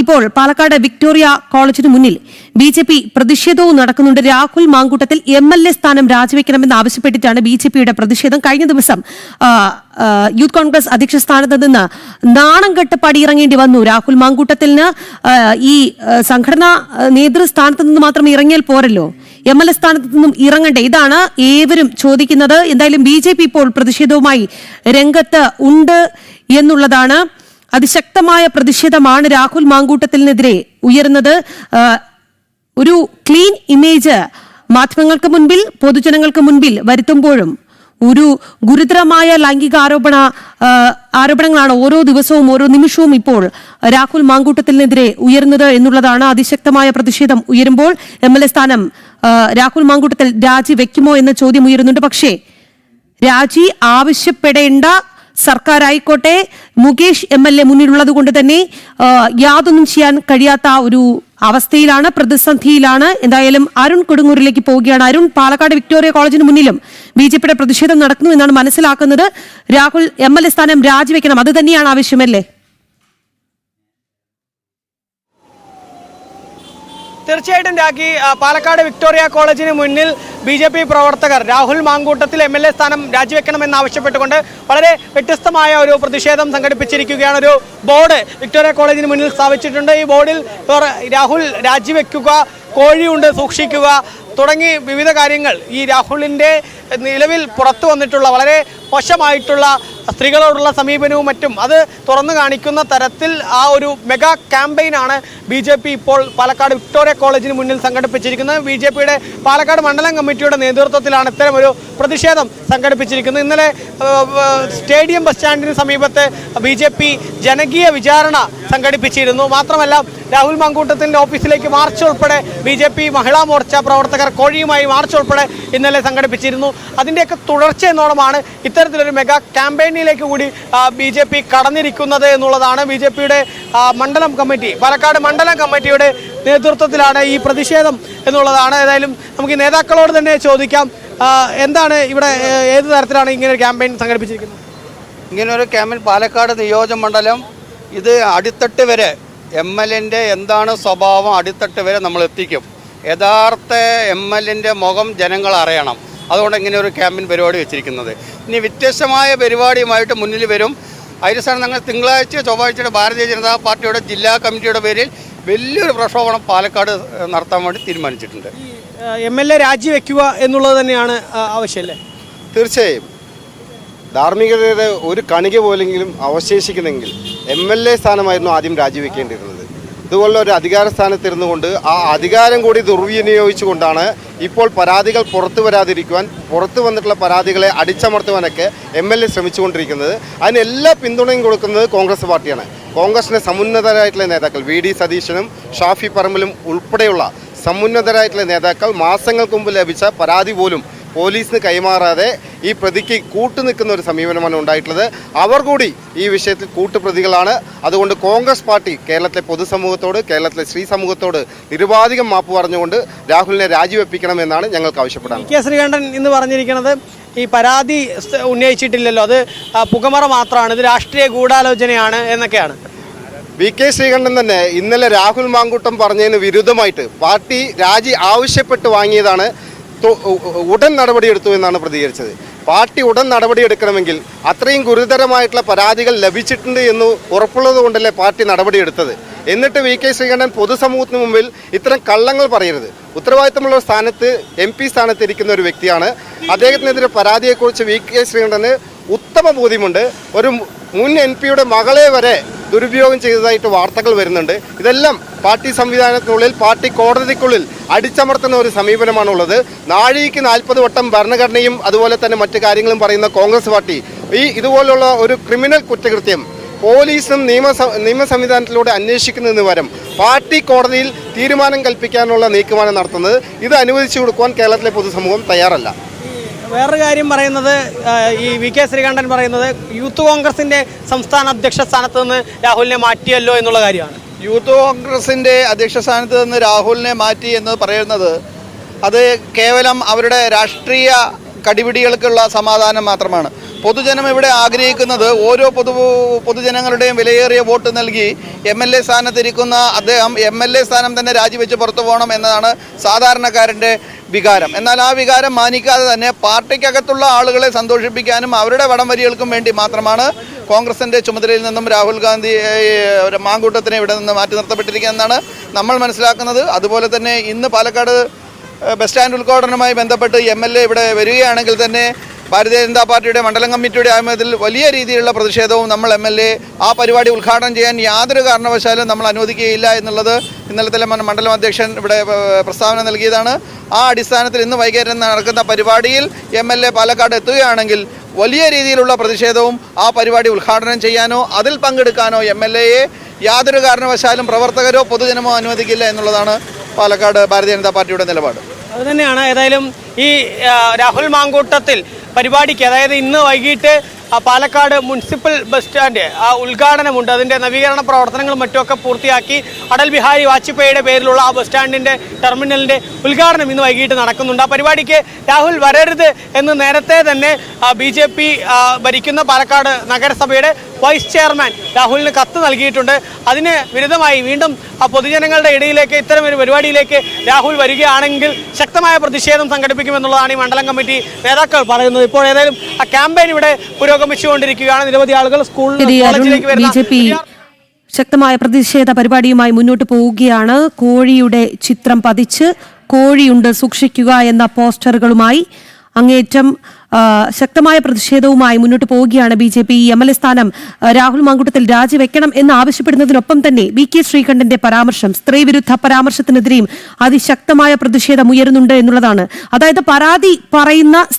ഇപ്പോൾ പാലക്കാട് വിക്ടോറിയ കോളേജിന് മുന്നിൽ ബി ജെ പി പ്രതിഷേധവും നടക്കുന്നുണ്ട്. Rahul Mamkootathil M L A സ്ഥാനം രാജിവെക്കണമെന്ന് ആവശ്യപ്പെട്ടിട്ടാണ് ബി ജെ പിയുടെ പ്രതിഷേധം കഴിഞ്ഞ ദിവസം യൂത്ത് കോൺഗ്രസ് അധ്യക്ഷ സ്ഥാനത്ത് നിന്ന് നാണം കെട്ട് പടിയിറങ്ങേണ്ടി വന്നു. രാഹുൽ മാങ്കൂട്ടത്തിന് ഈ സംഘടനാ നേതൃസ്ഥാനത്ത് നിന്ന് മാത്രം ഇറങ്ങിയാൽ പോരല്ലോ. എം എൽ എ സ്ഥാനത്ത് നിന്നും ഇറങ്ങണ്ടേ? ഇതാണ് ഏവരും ചോദിക്കുന്നത്. എന്തായാലും ബി ജെ പി ഇപ്പോൾ പ്രതിഷേധവുമായി രംഗത്ത് ഉണ്ട് എന്നുള്ളതാണ് അതിശക്തമായ പ്രതിഷേധമാണ് രാഹുൽ മാങ്കൂട്ടത്തിനെതിരെ ഉയർന്നത് ഒരു ക്ലീൻ ഇമേജ് മാധ്യമങ്ങൾക്ക് മുൻപിൽ പൊതുജനങ്ങൾക്ക് മുൻപിൽ വരുത്തുമ്പോഴും ഒരു ഗുരുതരമായ ലൈംഗിക ആരോപണ ആരോപണങ്ങളാണ് ഓരോ ദിവസവും ഓരോ നിമിഷവും ഇപ്പോൾ രാഹുൽ മാങ്കൂട്ടത്തിനെതിരെ ഉയർന്നത് എന്നുള്ളതാണ് അതിശക്തമായ പ്രതിഷേധം. ഉയരുമ്പോൾ എം എൽ എ സ്ഥാനം രാഹുൽ മാങ്കൂട്ടത്തിൽ രാജിവെക്കുമോ എന്ന ചോദ്യം ഉയരുന്നുണ്ട്. പക്ഷേ രാജി ആവശ്യപ്പെടേണ്ട സർക്കാരായിക്കോട്ടെ. മുകേഷ് എം എൽ എ മുന്നിലുള്ളത് കൊണ്ട് തന്നെ യാതൊന്നും ചെയ്യാൻ കഴിയാത്ത ഒരു അവസ്ഥയിലാണ് പ്രതിസന്ധിയിലാണ്. എന്തായാലും അരുൺ കൊടുങ്ങൂരിലേക്ക് പോവുകയാണ്. അരുൺ പാലക്കാട് വിക്ടോറിയ കോളേജിന് മുന്നിലും ബി ജെ പിയുടെ പ്രതിഷേധം നടക്കുന്നു എന്നാണ് മനസ്സിലാക്കുന്നത്. രാഹുൽ എം എൽ എ സ്ഥാനം രാജിവെക്കണം. അത് തന്നെയാണ് ആവശ്യമല്ലേ തീർച്ചയായിട്ടും രാഖി പാലക്കാട് വിക്ടോറിയ കോളേജിന് മുന്നിൽ ബി ജെ പി പ്രവർത്തകർ Rahul Mamkootathil M L A സ്ഥാനം രാജിവെക്കണമെന്ന് ആവശ്യപ്പെട്ടുകൊണ്ട് വളരെ വ്യത്യസ്തമായ ഒരു പ്രതിഷേധം സംഘടിപ്പിച്ചിരിക്കുകയാണ്. ഒരു ബോർഡ് വിക്ടോറിയ കോളേജിന് മുന്നിൽ സ്ഥാപിച്ചിട്ടുണ്ട്. ഈ ബോർഡിൽ രാഹുൽ രാജിവെക്കുക കോഴിയുണ്ട് സൂക്ഷിക്കുക തുടങ്ങി വിവിധ കാര്യങ്ങൾ ഈ രാഹുലിന്റെ നിലവിൽ പുറത്തു വന്നിട്ടുള്ള വളരെ മോശമായിട്ടുള്ള സ്ത്രീകളോടുള്ള സമീപനവും മറ്റും അത് തുറന്നു കാണിക്കുന്ന തരത്തിൽ ആ ഒരു മെഗാ ക്യാമ്പയിനാണ് ബി ജെ പി ഇപ്പോൾ പാലക്കാട് വിക്ടോറിയ കോളേജിന് മുന്നിൽ സംഘടിപ്പിച്ചിരിക്കുന്നത്. ബി ജെ പിയുടെ പാലക്കാട് മണ്ഡലം കമ്മിറ്റിയുടെ നേതൃത്വത്തിലാണ് ഇത്തരം ഒരു പ്രതിഷേധം സംഘടിപ്പിച്ചിരിക്കുന്നത്. ഇന്നലെ സ്റ്റേഡിയം ബസ് സ്റ്റാൻഡിന് സമീപത്ത് ബി ജെ പി ജനകീയ വിചാരണ സംഘടിപ്പിച്ചിരുന്നു. മാത്രമല്ല രാഹുൽ മാങ്കൂട്ടത്തിന്റെ ഓഫീസിലേക്ക് മാർച്ച് ഉൾപ്പെടെ B J P Mahila Morcha പ്രവർത്തകർ കോഴിയുമായി മാർച്ച് ഉൾപ്പെടെ ഇന്നലെ സംഘടിപ്പിച്ചിരുന്നു. അതിന്റെയൊക്കെ തുടർച്ച എന്നോണമാണ് ഇത്തരത്തിലൊരു മെഗാ ക്യാമ്പയിനിലേക്ക് കൂടി ബി ജെ പി കടന്നിരിക്കുന്നത് എന്നുള്ളതാണ്. ബി ജെ പിയുടെ മണ്ഡലം കമ്മിറ്റി പാലക്കാട് മണ്ഡലം കമ്മിറ്റിയുടെ നേതൃത്വത്തിലാണ് ഈ പ്രതിഷേധം എന്നുള്ളതാണ്. ഏതായാലും നമുക്ക് ഈ നേതാക്കളോട് തന്നെ ചോദിക്കാം. എന്താണ് ഇവിടെ ഏത് തരത്തിലാണ് ഇങ്ങനെ ഒരു ക്യാമ്പയിൻ സംഘടിപ്പിച്ചിരിക്കുന്നത്? ഇങ്ങനെ ഒരു ക്യാമ്പിൽ പാലക്കാട് നിയോജക മണ്ഡലം ഇത് അടിത്തട്ട് വരെ എം എൽ എന്റെ എന്താണ് സ്വഭാവം അടിത്തട്ട് വരെ നമ്മൾ എത്തിക്കും യഥാർത്ഥ എം എൽ എന്റെ മുഖം ജനങ്ങൾ അറിയണം. അതുകൊണ്ട് ഇങ്ങനെ ഒരു ക്യാമ്പിൻ പരിപാടി വെച്ചിരിക്കുന്നത്. ഇനി വ്യത്യസ്തമായ പരിപാടിയുമായിട്ട് മുന്നിൽ വരും. അതിന് ഞങ്ങൾ തിങ്കളാഴ്ച ചൊവ്വാഴ്ചയുടെ ഭാരതീയ ജനതാ പാർട്ടിയുടെ ജില്ലാ കമ്മിറ്റിയുടെ പേരിൽ വലിയൊരു പ്രക്ഷോഭണം പാലക്കാട് നടത്താൻ വേണ്ടി തീരുമാനിച്ചിട്ടുണ്ട്. എം എൽ എ രാജിവെക്കുക എന്നുള്ളത് തന്നെയാണ് ആവശ്യമല്ലേ? തീർച്ചയായും. ധാർമ്മികതയുടെ ഒരു കണിക പോലെങ്കിലും അവശേഷിക്കുന്നെങ്കിൽ എം എൽ എ സ്ഥാനമായിരുന്നു ആദ്യം രാജിവെക്കേണ്ടിയിരുന്നത്. ഇതുപോലുള്ള ഒരു അധികാര സ്ഥാനത്തിരുന്നു കൊണ്ട് ആ അധികാരം കൂടി ദുർവിനിയോഗിച്ചുകൊണ്ടാണ് ഇപ്പോൾ പരാതികൾ പുറത്തു വരാതിരിക്കുവാൻ പുറത്തു വന്നിട്ടുള്ള പരാതികളെ അടിച്ചമർത്തുവാനൊക്കെ എം എൽ എ ശ്രമിച്ചുകൊണ്ടിരിക്കുന്നത്. അതിന് എല്ലാ പിന്തുണയും കൊടുക്കുന്നത് കോൺഗ്രസ് പാർട്ടിയാണ്. കോൺഗ്രസിന്റെ സമുന്നതരായിട്ടുള്ള നേതാക്കൾ വി ഡി സതീശനും ഷാഫി പറമ്പിലും ഉൾപ്പെടെയുള്ള സമുന്നതരായിട്ടുള്ള നേതാക്കൾ മാസങ്ങൾക്ക് മുമ്പ് ലഭിച്ച പരാതി പോലും പോലീസിന് കൈമാറാതെ ഈ പ്രതിക്ക് കൂട്ടുനിൽക്കുന്ന ഒരു സമീപനമാണ് ഉണ്ടായിട്ടുള്ളത്. അവർ കൂടി ഈ വിഷയത്തിൽ കൂട്ടുപ്രതികളാണ്. അതുകൊണ്ട് കോൺഗ്രസ് പാർട്ടി കേരളത്തിലെ പൊതുസമൂഹത്തോട് കേരളത്തിലെ സ്ത്രീ സമൂഹത്തോട് നിരുപാധികം മാപ്പ് പറഞ്ഞുകൊണ്ട് രാഹുലിനെ രാജിവെപ്പിക്കണമെന്നാണ് ഞങ്ങൾക്ക് ആവശ്യപ്പെടാൻ. കെ ശ്രീകണ്ഠൻ എന്ന് പറഞ്ഞിരിക്കുന്നത് ഈ പരാതി ഉന്നയിച്ചിട്ടില്ലല്ലോ. അത് പുകമറ മാത്രമാണ്. ഇത് രാഷ്ട്രീയ ഗൂഢാലോചനയാണ് എന്നൊക്കെയാണ്. വി കെ ശ്രീകണ്ഠൻ തന്നെ ഇന്നലെ രാഹുൽ മാങ്കൂട്ടം പറഞ്ഞതിന് വിരുദ്ധമായിട്ട് പാർട്ടി രാജി ആവശ്യപ്പെട്ട് വാങ്ങിയതാണ്. ഉടൻ നടപടിയെടുത്തു എന്നാണ് പ്രതികരിച്ചത്. പാർട്ടി ഉടൻ നടപടിയെടുക്കണമെങ്കിൽ അത്രയും ഗുരുതരമായിട്ടുള്ള പരാതികൾ ലഭിച്ചിട്ടുണ്ട് എന്ന് ഉറപ്പുള്ളത് കൊണ്ടല്ലേ പാർട്ടി നടപടിയെടുത്തത് എന്നിട്ട് വി കെ ശ്രീകണ്ഠൻ പൊതുസമൂഹത്തിന് മുമ്പിൽ ഇത്തരം കള്ളങ്ങൾ പറയരുത്. ഉത്തരവാദിത്തമുള്ള സ്ഥാനത്ത് എം പി സ്ഥാനത്ത് ഇരിക്കുന്ന ഒരു വ്യക്തിയാണ്. അദ്ദേഹത്തിനെതിരെ പരാതിയെക്കുറിച്ച് വി കെ ശ്രീകണ്ഠന് ഉത്തമ ബോധ്യമുണ്ട്. ഒരു മുൻ എം പിയുടെ മകളെ വരെ ദുരുപയോഗം ചെയ്തതായിട്ട് വാർത്തകൾ വരുന്നുണ്ട്. ഇതെല്ലാം പാർട്ടി സംവിധാനത്തിനുള്ളിൽ പാർട്ടി കോടതിക്കുള്ളിൽ അടിച്ചമർത്തുന്ന ഒരു സമീപനമാണുള്ളത്. നാഴിക്ക് നാൽപ്പത് വട്ടം ഭരണഘടനയും അതുപോലെ തന്നെ മറ്റു കാര്യങ്ങളും പറയുന്ന കോൺഗ്രസ് പാർട്ടി ഈ ഇതുപോലുള്ള ഒരു ക്രിമിനൽ കുറ്റകൃത്യം പോലീസും നിയമ നിയമ സംവിധാനത്തിലൂടെ അന്വേഷിക്കുന്നതിന് പകരം പാർട്ടി കോടതിയിൽ തീരുമാനം കൽപ്പിക്കാനുള്ള നീക്കമാണ് നടത്തുന്നത്. ഇത് അനുവദിച്ചു കൊടുക്കുവാൻ കേരളത്തിലെ പൊതുസമൂഹം തയ്യാറല്ല. വേറൊരു കാര്യം പറയുന്നത് ഈ വി കെ ശ്രീകണ്ഠൻ പറയുന്നത് യൂത്ത് കോൺഗ്രസിന്റെ സംസ്ഥാന അധ്യക്ഷ സ്ഥാനത്ത് നിന്ന് രാഹുലിനെ മാറ്റിയല്ലോ എന്നുള്ള കാര്യമാണ്. യൂത്ത് കോൺഗ്രസിന്റെ അധ്യക്ഷ സ്ഥാനത്ത് നിന്ന് രാഹുലിനെ മാറ്റി എന്ന് പറയുന്നത് അത് കേവലം അവരുടെ രാഷ്ട്രീയ കടിപിടികൾക്കുള്ള സമാധാനം മാത്രമാണ്. പൊതുജനം ഇവിടെ ആഗ്രഹിക്കുന്നത് ഓരോ പൊതു പൊതുജനങ്ങളുടെയും വിലയേറിയ വോട്ട് നൽകി എം എൽ എ സ്ഥാനത്തിരിക്കുന്ന അദ്ദേഹം എം എൽ എ സ്ഥാനം തന്നെ രാജിവെച്ച് പുറത്തു പോകണം എന്നതാണ് സാധാരണക്കാരന്റെ വികാരം. എന്നാൽ ആ വികാരം മാനിക്കാതെ തന്നെ പാർട്ടിക്കകത്തുള്ള ആളുകളെ സന്തോഷിപ്പിക്കാനും അവരുടെ വടം വരികൾക്കും വേണ്ടി മാത്രമാണ് കോൺഗ്രസിന്റെ ചുമതലയിൽ നിന്നും രാഹുൽ ഗാന്ധി മാങ്കൂട്ടത്തിനെ ഇവിടെ നിന്ന് മാറ്റി നിർത്തപ്പെട്ടിരിക്കുന്നതെന്നാണ് നമ്മൾ മനസ്സിലാക്കുന്നത്. അതുപോലെ തന്നെ ഇന്ന് പാലക്കാട് ബസ് സ്റ്റാൻഡ് ഉദ്ഘാടനവുമായി ബന്ധപ്പെട്ട് എ ഇവിടെ വരികയാണെങ്കിൽ തന്നെ ഭാരതീയ ജനതാ പാർട്ടിയുടെ മണ്ഡലം കമ്മിറ്റിയുടെ ആഭിമുഖ്യത്തിൽ വലിയ രീതിയിലുള്ള പ്രതിഷേധവും നമ്മൾ എം ആ പരിപാടി ഉദ്ഘാടനം ചെയ്യാൻ യാതൊരു കാരണവശാലും നമ്മൾ അനുവദിക്കുകയില്ല എന്നുള്ളത് ഇന്നലത്തെ മണ്ഡലം അധ്യക്ഷൻ ഇവിടെ പ്രസ്താവന നൽകിയതാണ്. ആ അടിസ്ഥാനത്തിൽ ഇന്ന് വൈകുന്നേരം നടക്കുന്ന പരിപാടിയിൽ എം പാലക്കാട് എത്തുകയാണെങ്കിൽ വലിയ രീതിയിലുള്ള പ്രതിഷേധവും ആ പരിപാടി ഉദ്ഘാടനം ചെയ്യാനോ അതിൽ പങ്കെടുക്കാനോ എം യാതൊരു കാരണവശാലും പ്രവർത്തകരോ പൊതുജനമോ അനുവദിക്കില്ല എന്നുള്ളതാണ് പാലക്കാട് ഭാരതീയ ജനതാ പാർട്ടിയുടെ നിലപാട്. അതുതന്നെയാണ് ഏതായാലും ഈ രാഹുൽ മാങ്കൂട്ടത്തിൽ പരിപാടിക്ക്. അതായത് ഇന്ന് വൈകിട്ട് പാലക്കാട് മുനിസിപ്പൽ ബസ് സ്റ്റാൻഡ് ആ ഉദ്ഘാടനമുണ്ട്. അതിന്റെ നവീകരണ പ്രവർത്തനങ്ങളും മറ്റുമൊക്കെ പൂർത്തിയാക്കി അടൽ ബിഹാരി വാജ്പേയിയുടെ പേരിലുള്ള ആ ബസ് സ്റ്റാൻഡിന്റെ ടെർമിനലിന്റെ ഉദ്ഘാടനം ഇന്ന് വൈകിട്ട് നടക്കുന്നുണ്ട്. ആ പരിപാടിക്ക് രാഹുൽ വരരുത് എന്ന് നേരത്തെ തന്നെ ബി ഭരിക്കുന്ന പാലക്കാട് നഗരസഭയുടെ വൈസ് ചെയർമാൻ രാഹുലിന് കത്ത് നൽകിയിട്ടുണ്ട്. അതിന് വിരുദ്ധമായി വീണ്ടും ആ പൊതുജനങ്ങളുടെ ഇടയിലേക്ക് ഇത്തരമൊരു ഒരു പരിപാടിയിലേക്ക് രാഹുൽ വരികയാണെങ്കിൽ ശക്തമായ പ്രതിഷേധം സംഘടിപ്പിക്കുമെന്നുള്ളതാണ് ഈ മണ്ഡലം കമ്മിറ്റി നേതാക്കൾ പറയുന്നത്. ഇപ്പോൾ ഏതായാലും ആ ക്യാമ്പയിൻ ഇവിടെ പുരോഗമിച്ചുകൊണ്ടിരിക്കുകയാണ്. നിരവധി ആളുകൾ സ്കൂളിൽ കോളേജിലേക്ക് വരുന്ന ശക്തമായ പ്രതിഷേധ പരിപാടിയുമായി മുന്നോട്ട് പോവുകയാണ്. കോഴിയുടെ ചിത്രം പതിച്ച് കോഴിയുണ്ട് സൂക്ഷിക്കുക എന്ന പോസ്റ്ററുകളുമായി അങ്ങേറ്റം ശക്തമായ പ്രതിഷേധവുമായി മുന്നോട്ട് പോവുകയാണ് B J P. M L A സ്ഥാനം രാഹുൽ മാങ്കുട്ടത്തിൽ രാജിവെക്കണം എന്ന് ആവശ്യപ്പെടുന്നതിനൊപ്പം തന്നെ വി കെ ശ്രീകണ്ഠന്റെ പരാമർശം സ്ത്രീവിരുദ്ധ പരാമർശത്തിനെതിരെയും അതിശക്തമായ പ്രതിഷേധം ഉയരുന്നുണ്ട് എന്നുള്ളതാണ്. അതായത് പരാതി പറയുന്ന